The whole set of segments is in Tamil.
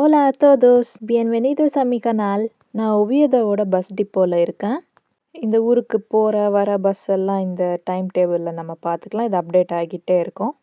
Hola a todos, bienvenidos a mi canal. நான் ஒவியதாவோட பஸ் டிப்போவில் இருக்கேன். இந்த ஊருக்கு போகிற வர பஸ் எல்லாம் இந்த டைம் டேபிளில் நம்ம பார்த்துக்கலாம். இது அப்டேட் ஆகிட்டே இருக்கும்.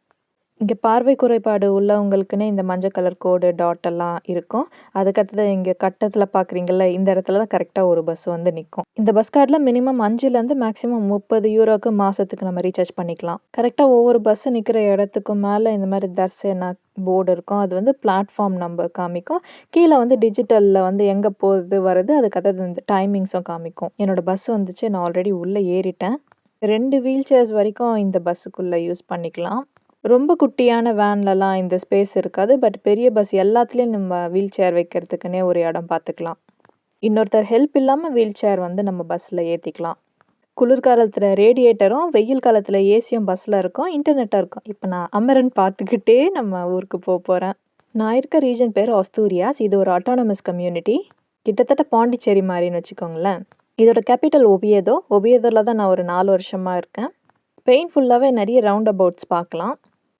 இங்கே பார்வை குறைபாடு உள்ளவங்களுக்குன்னே இந்த மஞ்சள் கலர் கோடு, டாட் எல்லாம் இருக்கும். அதுக்கடுத்தது இங்கே கட்டத்தில் பார்க்குறீங்கல்ல, இந்த இடத்துல தான் கரெக்டாக ஒரு பஸ் வந்து நிற்கும் இந்த பஸ் கார்டில் மினிமம் அஞ்சுலேருந்து மேக்ஸிமம் 30 யூரோக்கு மாதத்துக்கு நம்ம ரீசார்ஜ் பண்ணிக்கலாம். கரெக்டாக ஒவ்வொரு பஸ் நிற்கிற இடத்துக்கும் மேலே இந்த மாதிரி தர்சேனா போர்டு இருக்கும். அது வந்து பிளாட்ஃபார்ம் நம்பர் காமிக்கும். கீழே வந்து டிஜிட்டலில் வந்து எங்கே போகுது, வருது அதுக்கடுத்தது இந்த டைமிங்ஸும் காமிக்கும். என்னோட பஸ் வந்துச்சு. நான் ஆல்ரெடி உள்ளே ஏறிட்டேன். ரெண்டு வீல் சேர்ஸ் வரைக்கும் இந்த பஸ்ஸுக்குள்ளே யூஸ் பண்ணிக்கலாம். ரொம்ப குட்டியான வேன்லலாம் இந்த ஸ்பேஸ் இருக்காது. பட் பெரிய பஸ் எல்லாத்துலேயும் நம்ம வீல் சேர் வைக்கிறதுக்குன்னே ஒரு இடம் பார்த்துக்கலாம். இன்னொருத்தர் ஹெல்ப் இல்லாமல் வீல் சேர் வந்து நம்ம பஸ்ஸில் ஏற்றிக்கலாம் குளிர்காலத்தில் ரேடியேட்டரும், வெயில் காலத்தில் ஏசியும் பஸ்ஸில் இருக்கும். இன்டர்நெட்டாக இருக்கும். இப்போ நான் அமரன் பார்த்துக்கிட்டே நம்ம ஊருக்கு போக போகிறேன் நான் இருக்க ரீஜன் பேர் ஆஸ்தூரியாஸ். இது ஒரு ஆட்டோனமஸ் கம்யூனிட்டி. கிட்டத்தட்ட பாண்டிச்சேரி மாதிரின்னு வச்சுக்கோங்களேன். இதோட கேப்பிட்டல் ஒவியதோ. ஒவியதோல தான் நான் ஒரு நாலு வருஷமாக இருக்கேன். ஸ்பெயின் ஃபுல்லாகவே நிறைய ரவுண்ட் அபவுட்ஸ் பார்க்கலாம்.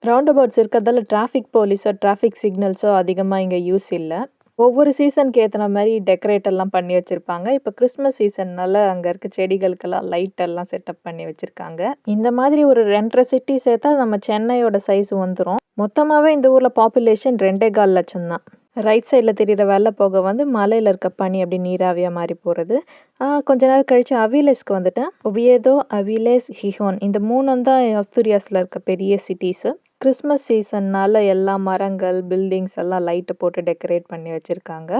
ரவுண்ட் அபவுட்ஸ் இருக்கிறதால டிராஃபிக் போலீஸோ, டிராஃபிக் சிக்னல்ஸோ அதிகமாக இங்கே யூஸ் இல்லை. ஒவ்வொரு சீசனுக்கு ஏற்றின மாதிரி டெக்கரேட் எல்லாம் பண்ணி வச்சுருப்பாங்க. இப்போ கிறிஸ்மஸ் சீசன்னால அங்கே இருக்க செடிகளுக்கெல்லாம் லைட் எல்லாம் செட்டப் பண்ணி வச்சுருக்காங்க. இந்த மாதிரி ஒரு 2 1/2 சிட்டி சேர்த்தா நம்ம சென்னையோட சைஸ் வந்துடும் மொத்தமாகவே இந்த ஊரில் பாப்புலேஷன் 2.4 லட்சம் தான். ரைட் சைடில் தெரியிற வெள்ள போக வந்து மலையில் இருக்க பனி அப்படி நீராவியாக மாறி போகிறது கொஞ்ச நேரம் கழித்து அவிலேஸ்க்கு வந்துட்டேன். ஒவியேதோ அவிலேஸ், ஹிஹோன் இந்த மூணும் தான் ஆஸ்தூரியாஸ்ல இருக்க பெரிய சிட்டிஸு கிறிஸ்மஸ் சீசன்னால் எல்லா மரங்கள், பில்டிங்ஸ் எல்லாம் லைட்டை போட்டு டெக்கரேட் பண்ணி வச்சுருக்காங்க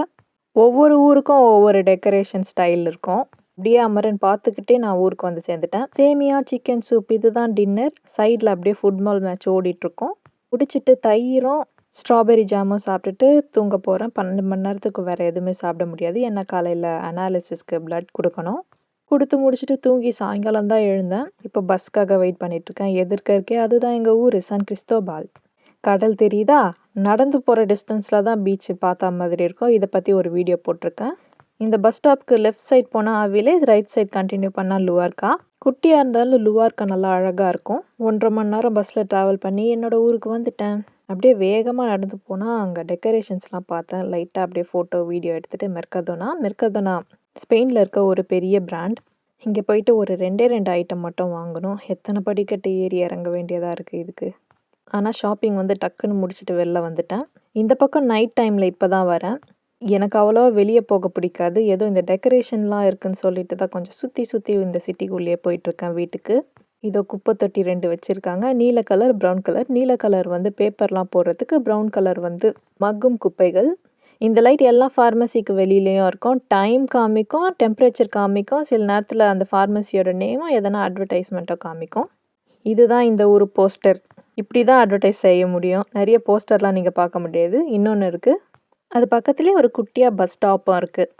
ஒவ்வொரு ஊருக்கும் ஒவ்வொரு டெக்கரேஷன் ஸ்டைல் இருக்கும். அப்படியே அமரன் பார்த்துக்கிட்டே நான் ஊருக்கு வந்து சேர்ந்துட்டேன். சேமியா, சிக்கன் சூப் இதுதான் டின்னர். சைடில் அப்படியே ஃபுட்பால் மேட்ச் ஓடிட்டுருக்கோம் குடிச்சிட்டு தயிரும், ஸ்ட்ராபெர்ரி ஜாமும் சாப்பிட்டுட்டு தூங்க போகிறேன் பன்னெண்டு மணி நேரத்துக்கு வேறு எதுவுமே சாப்பிட முடியாது. ஏன்னா காலையில் அனாலிசிஸ்க்கு பிளட் கொடுக்கணும் கொடுத்து முடிச்சுட்டு தூங்கி சாயங்காலம் தான் எழுந்தேன். இப்போ பஸ்க்காக வெயிட் பண்ணிகிட்ருக்கேன் எதிர்க்க இருக்கே அதுதான் எங்கள் ஊர் சான் கிறிஸ்தோபால் கடல் தெரியுதா? நடந்து போகிற டிஸ்டன்ஸில் தான் பீச் பார்த்தா மாதிரி இருக்கும். இதை பற்றி ஒரு வீடியோ போட்டிருக்கேன். இந்த பஸ் ஸ்டாப்க்கு லெஃப்ட் சைட் போனால் வில்லேஜ் ரைட் சைட் கண்டினியூ பண்ணால் லுவார்க்கா குட்டியாக இருந்தாலும் லுவார்க்கா நல்லா அழகாக இருக்கும். 1 1/2 மணி நேரம் பஸ்ஸில் ட்ராவல் பண்ணி என்னோடய ஊருக்கு வந்துட்டேன். அப்படியே வேகமாக நடந்து போனால் அங்கே டெக்கரேஷன்ஸ்லாம் பார்த்தேன். லைட்டாக அப்படியே ஃபோட்டோ, வீடியோ எடுத்துகிட்டு மெர்கதோனா மெர்கதோனா ஸ்பெயினில் இருக்க ஒரு பெரிய பிராண்ட். இங்கே போயிட்டு ஒரு 2டே 2 ஐட்டம் மட்டும் வாங்கணும். எத்தனை படிக்கட்டு ஏறி இறங்க வேண்டியதாக இருக்குது இதுக்கு. ஆனால் ஷாப்பிங் வந்து டக்குன்னு முடிச்சுட்டு வெளில வந்துட்டேன். இந்த பக்கம் நைட் டைமில் இப்போ தான் வரேன். எனக்கு அவ்வளோ வெளியே போக பிடிக்காது. ஏதோ இந்த டெக்கரேஷன்லாம் இருக்குதுன்னு சொல்லிட்டு தான் கொஞ்சம் சுற்றி சுற்றி இந்த சிட்டிக்குள்ளேயே போயிட்டுருக்கேன் வீட்டுக்கு. இதோ குப்பை தொட்டி ரெண்டு வச்சுருக்காங்க நீல கலர், ப்ரவுன் கலர். நீல கலர் வந்து பேப்பர்லாம் போடுறதுக்கு, ப்ரௌன் கலர் வந்து மக்கும் குப்பைகள். இந்த லைட் எல்லா ஃபார்மசிக்கு வெளியிலையும் இருக்கும். டைம் காமிக்கும், டெம்பரேச்சர் காமிக்கும். சில நேரத்தில் அந்த ஃபார்மசியோட நேமும் எதனா அட்வர்டைஸ்மெண்ட்டோ காமிக்கும். இதுதான் இந்த ஒரு போஸ்டர். இப்படி தான் அட்வர்டைஸ் செய்ய முடியும். நிறைய போஸ்டர்லாம் நீங்கள் பார்க்க முடியாது. இன்னொன்று இருக்குது அது பக்கத்துலேயே ஒரு குட்டியாக பஸ் ஸ்டாப்பும் இருக்குது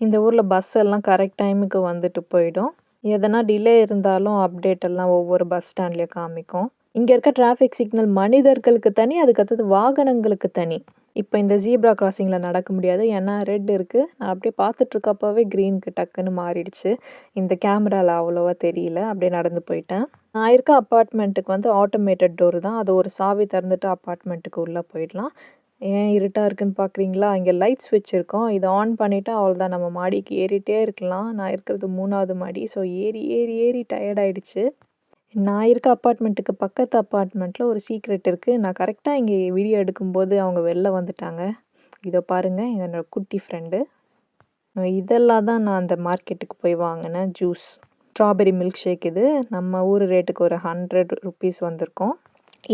இந்த ஊரில் பஸ் எல்லாம் கரெக்ட் டைமுக்கு வந்துட்டு போயிடும். எதனா டிலே இருந்தாலும் அப்டேட் எல்லாம் ஒவ்வொரு பஸ் ஸ்டாண்ட்லேயும் காமிக்கும். இங்கே இருக்க டிராஃபிக் சிக்னல் மனிதர்களுக்கு தனி, அதுக்கடுத்தது வாகனங்களுக்கு தனி. இப்போ இந்த ஜீப்ரா கிராசிங்கில் நடக்க முடியாது. ஏன்னா ரெட் இருக்குது நான் அப்படியே பார்த்துட்ருக்கப்பவே க்ரீனுக்கு டக்குன்னு மாறிடுச்சு. இந்த கேமராவில் அவ்வளோவா தெரியல. அப்படியே நடந்து போயிட்டேன். நான் இருக்க அப்பார்ட்மெண்ட்டுக்கு வந்து ஆட்டோமேட்டட் டோர் தான். அது ஒரு சாவி திறந்துட்டு அப்பார்ட்மெண்ட்டுக்கு உள்ளே போயிடலாம். ஏன் இருட்டாக இருக்குன்னு பார்க்குறீங்களா? இங்கே லைட் ஸ்விட்ச் இருக்கும். இதை ஆன் பண்ணிவிட்டு அவ்வளோதான் நம்ம மாடிக்கு ஏறிட்டே இருக்கலாம். நான் இருக்கிறது மூணாவது மாடி. ஸோ ஏறி ஏறி ஏறி டயர்டாயிடுச்சு நான் இருக்க அப்பார்ட்மெண்ட்டுக்கு பக்கத்து அப்பார்ட்மெண்ட்டில் ஒரு சீக்ரெட் இருக்குது நான் கரெக்டாக இங்கே வீடியோ எடுக்கும்போது அவங்க வெளில வந்துட்டாங்க. இதோ பாருங்கள் என்னோடய குட்டி ஃப்ரெண்டு. இதெல்லாம் தான் நான் அந்த மார்க்கெட்டுக்கு போய் வாங்கினேன் ஜூஸ். ஸ்ட்ராபெர்ரி மில்க் ஷேக் இது. நம்ம ஊர் ரேட்டுக்கு ஒரு ஹண்ட்ரட் ருப்பீஸ் வந்திருக்கோம்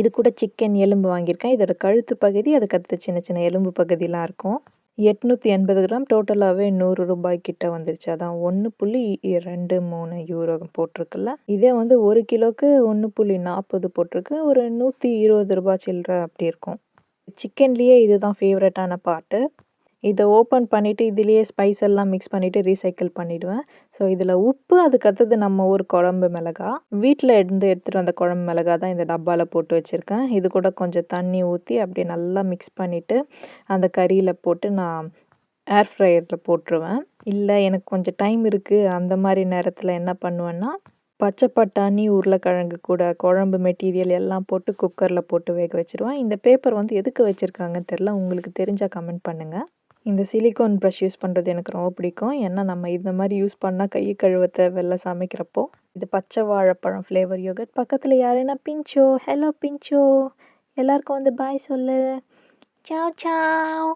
இது கூட சிக்கன் எலும்பு வாங்கியிருக்கேன். இதோட கழுத்து பகுதி, அதுக்கடுத்து சின்ன சின்ன எலும்பு பகுதியெலாம் இருக்கும். எட்நூற்றி எண்பது கிராம் டோட்டலாகவே நூறு ரூபாய் கிட்ட வந்துருச்சு. அதான் ஒன்று புள்ளி ரெண்டு மூணு யூரோ போட்டிருக்குல்ல. இதே வந்து ஒரு கிலோக்கு ஒன்று புள்ளி நாற்பது போட்டிருக்கு. ஒரு நூற்றி இருபது ரூபாய் சில்லற அப்படி இருக்கும். சிக்கன்லேயே இதுதான் ஃபேவரட்டான பார்ட்டு இதை ஓப்பன் பண்ணிவிட்டு இதுலேயே ஸ்பைஸ் எல்லாம் மிக்ஸ் பண்ணிவிட்டு ரீசைக்கிள் பண்ணிவிடுவேன் ஸோ இதில் உப்பு, அதுக்கடுத்தது நம்ம ஊர் குழம்பு மிளகா. வீட்டில் இருந்து எடுத்துகிட்டு வந்த குழம்பு மிளகா தான் இந்த டப்பாவில் போட்டு வச்சுருக்கேன். இது கூட கொஞ்சம் தண்ணி ஊற்றி அப்படியே நல்லா மிக்ஸ் பண்ணிவிட்டு அந்த கறியில் போட்டு நான் ஏர் ஃப்ரையரில் போட்டுருவேன். இல்லை எனக்கு கொஞ்சம் டைம் இருக்குது அந்த மாதிரி நேரத்தில் என்ன பண்ணுவேன்னா, பச்சை பட்டாணி உருளைக்கிழங்கு கூட குழம்பு மெட்டீரியல் எல்லாம் போட்டு குக்கரில் போட்டு வேக வச்சுருவேன். இந்த பேப்பர் வந்து எதுக்கு வச்சுருக்காங்கன்னு தெரில உங்களுக்கு தெரிஞ்சால் கமெண்ட் பண்ணுங்கள் இந்த சிலிக்கான் ப்ரஷ் யூஸ் பண்ணுறது எனக்கு ரொம்ப பிடிக்கும். ஏன்னா நம்ம இந்த மாதிரி யூஸ் பண்ணால் கை கழுவ தேவையில்ல சமைக்கிறப்போ இது பச்சை வாழைப்பழம் ஃப்ளேவர் யோகட் பக்கத்தில் யாருன்னா பிஞ்சோ ஹலோ பிஞ்சோ எல்லாருக்கும் வந்து பாய் சொல்லு. Zhao Zhao